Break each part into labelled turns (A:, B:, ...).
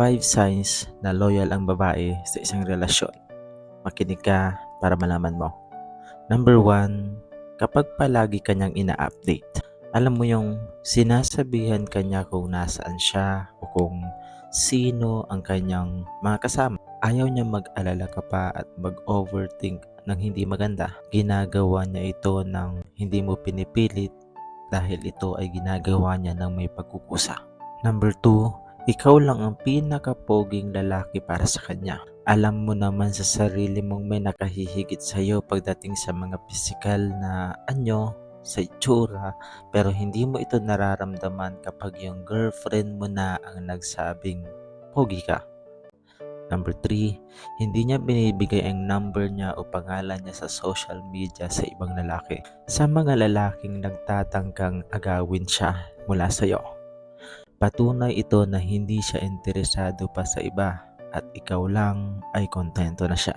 A: 5 signs na loyal ang babae sa isang relasyon. Makinig ka para malaman mo. Number 1, kapag palagi kanyang ina-update. Alam mo yung sinasabihan kanya kung nasaan siya o kung sino ang kanyang mga kasama. Ayaw niya mag-alala ka pa at mag-overthink ng hindi maganda. Ginagawa niya ito ng hindi mo pinipilit dahil ito ay ginagawa niya ng may pagkukusa. Number 2, ikaw lang ang pinakapoging lalaki para sa kanya. Alam mo naman sa sarili mong may nakahihigit sa iyo pagdating sa mga pisikal na anyo, sa itsura, pero hindi mo ito nararamdaman kapag yung girlfriend mo na ang nagsabing pogi ka. Number 3, hindi niya binibigay ang number niya o pangalan niya sa social media sa ibang lalaki. Sa mga lalaking nagtatangkang agawin siya mula sa iyo. Patunay ito na hindi siya interesado pa sa iba at ikaw lang ay kontento na siya.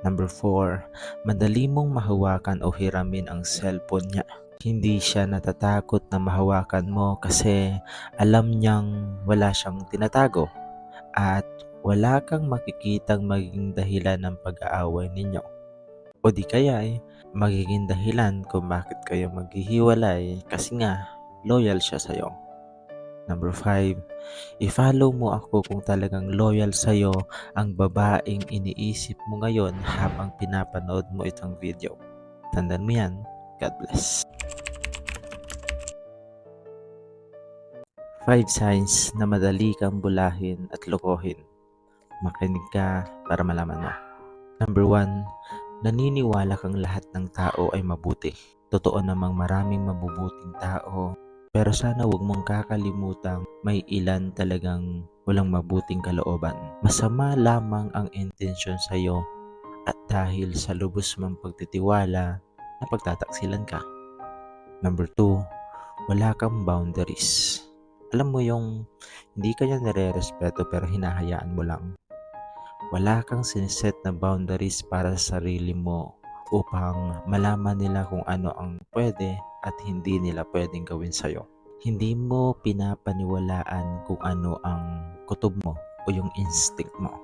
A: Number 4, madali mong mahawakan o hiramin ang cellphone niya. Hindi siya natatakot na mahawakan mo kasi alam niyang wala siyang tinatago at wala kang makikitang magiging dahilan ng pag-aaway ninyo. O di kaya ay magiging dahilan kung bakit kayo maghihiwalay kasi nga loyal siya sa'yo. Number 5, i-follow mo ako kung talagang loyal sa'yo ang babaeng iniisip mo ngayon habang pinapanood mo itong video. Tandaan mo yan. God bless. 5 signs na madali kang bulahin at lokohin. Makinig ka para malaman mo. Number 1, naniniwala kang lahat ng tao ay mabuti. Totoo namang maraming mabubuting tao pero sana wag mong kakalimutang may ilan talagang walang mabuting kalooban. Masama lamang ang intensyon sa iyo at dahil sa lubos mong pagtitiwala, napagtataksilan ka. Number 2, wala kang boundaries. Alam mo yung hindi ka niya nire-respeto pero hinahayaan mo lang. Wala kang siniset na boundaries para sa sarili mo upang malaman nila kung ano ang pwede at hindi nila pwedeng gawin sa'yo. Hindi mo pinapaniwalaan kung ano ang kutob mo o yung instinct mo.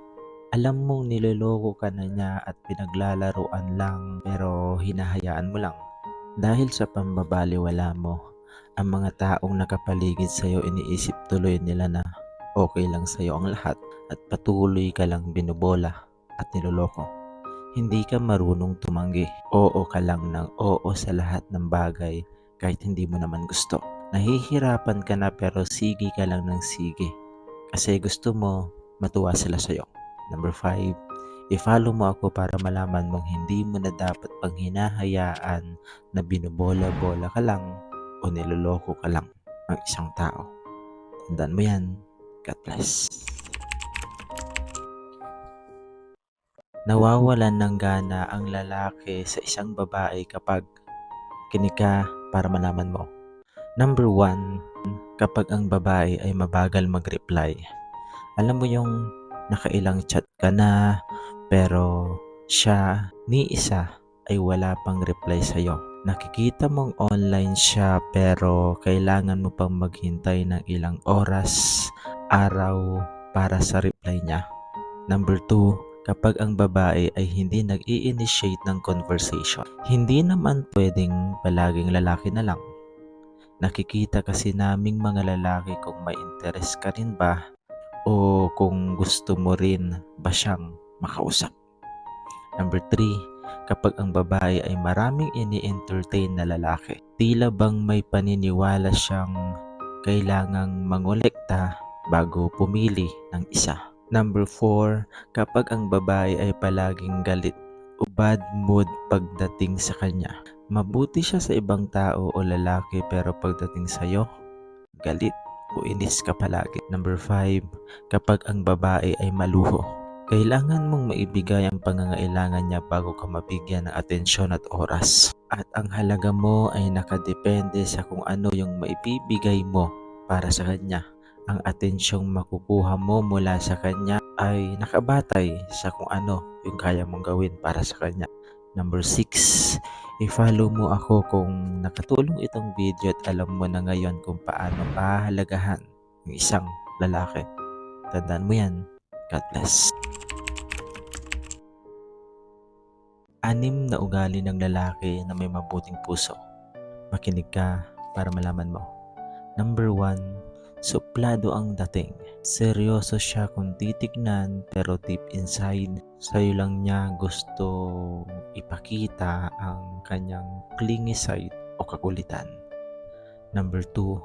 A: Alam mong niloloko ka na niya at pinaglalaruan lang pero hinahayaan mo lang. Dahil sa pambabaliwala mo, ang mga taong nakapaligid sa'yo iniisip tuloy nila na okay lang sa'yo ang lahat at patuloy ka lang binubola at niloloko. Hindi ka marunong tumanggi. Oo ka lang ng oo sa lahat ng bagay kahit hindi mo naman gusto. Nahihirapan ka na pero sige ka lang ng sige. Kasi gusto mo matuwa sila sa'yo. Number 5, i-follow mo ako para malaman mong hindi mo na dapat pang hinahayaan na binubola-bola ka lang o niloloko ka lang ng isang tao. Tandaan mo yan. God bless. Nawawalan ng gana ang lalaki sa isang babae kapag kinika para malaman mo. Number one, kapag ang babae ay mabagal mag-reply. Alam mo yung nakailang chat ka na pero siya ni isa ay wala pang reply sa'yo. Nakikita mong online siya pero kailangan mo pang maghintay ng ilang oras, araw para sa reply niya. Number 2, kapag ang babae ay hindi nag-i-initiate ng conversation. Hindi naman pwedeng palaging lalaki na lang. Nakikita kasi naming mga lalaki kung may interest ka rin ba o kung gusto mo rin ba siyang makausap. Number 3, kapag ang babae ay maraming ini-entertain na lalaki, tila bang may paniniwala siyang kailangang mangolekta bago pumili ng isa. Number 4, kapag ang babae ay palaging galit o bad mood pagdating sa kanya. Mabuti siya sa ibang tao o lalaki pero pagdating sa iyo, galit o inis ka palagi. Number 5, kapag ang babae ay maluho. Kailangan mong maibigay ang pangangailangan niya bago ka mabigyan ng atensyon at oras. At ang halaga mo ay nakadepende sa kung ano yung maibibigay mo para sa kanya. Ang atensyong makukuha mo mula sa kanya ay nakabatay sa kung ano yung kaya mong gawin para sa kanya. Number 6, i-follow mo ako kung nakatulong itong video at alam mo na ngayon kung paano pahalagahan ng isang lalaki. Tandaan mo yan. God bless. Anim na ugali ng lalaki na may mabuting puso. Makinig ka para malaman mo. Number one, suplado ang dating. Seryoso siya kung titignan pero deep inside, sa'yo lang niya gusto ipakita ang kanyang clingy side o kakulitan. Number two,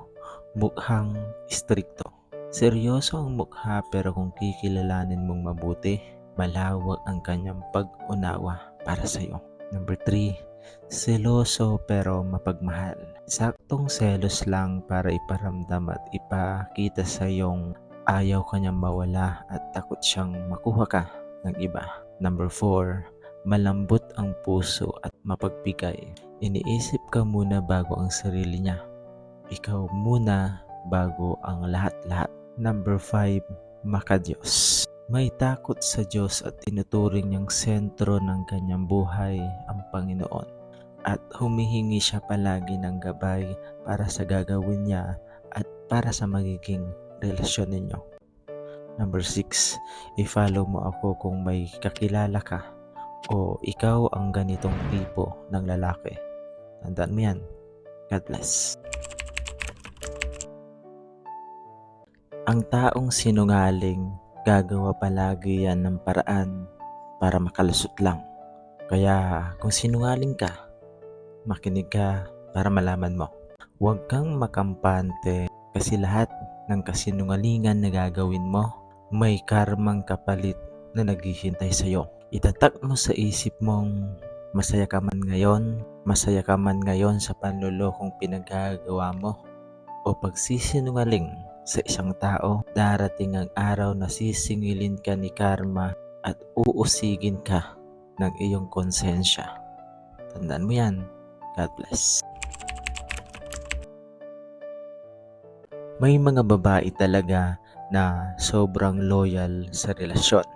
A: mukhang stricto. Seryoso ang mukha pero kung kikilalanin mong mabuti, malawak ang kanyang pag-unawa para sa'yo. Number 3, seloso pero mapagmahal. Saktong selos lang para iparamdam at ipakita sa iyong ayaw kanyang mawala at takot siyang makuha ka ng iba. Number 4, malambot ang puso at mapagbigay. Iniisip ka muna bago ang sarili niya. Ikaw muna bago ang lahat-lahat. Number 5, makadiyos. May takot sa Diyos at tinuturing niyang sentro ng kanyang buhay ang Panginoon. At humihingi siya palagi ng gabay para sa gagawin niya at para sa magiging relasyon ninyo. Number 6, i-follow mo ako kung may kakilala ka o ikaw ang ganitong tipo ng lalaki. Tandaan mo yan. God bless. Ang taong sinungaling, gagawa palagi yan ng paraan para makalusot lang. Kaya kung sinungaling ka, makinig ka para malaman mo. Huwag kang makampante kasi lahat ng kasinungalingan na gagawin mo, may karmang kapalit na naghihintay sa'yo. Itatak mo sa isip mong masaya ka man ngayon, masaya ka man ngayon sa panlulokong pinagagawa mo o pagsisinungaling sa isang tao, darating ang araw na sisingilin ka ni karma at uusigin ka ng iyong konsensya. Tandaan mo yan. God bless. May mga babae talaga na sobrang loyal sa relasyon.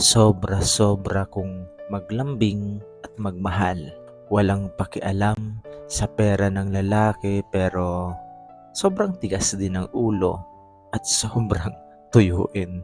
A: Sobra-sobra kung maglambing at magmahal. Walang pakialam sa pera ng lalaki pero sobrang tigas din ng ulo at sobrang tuyuin.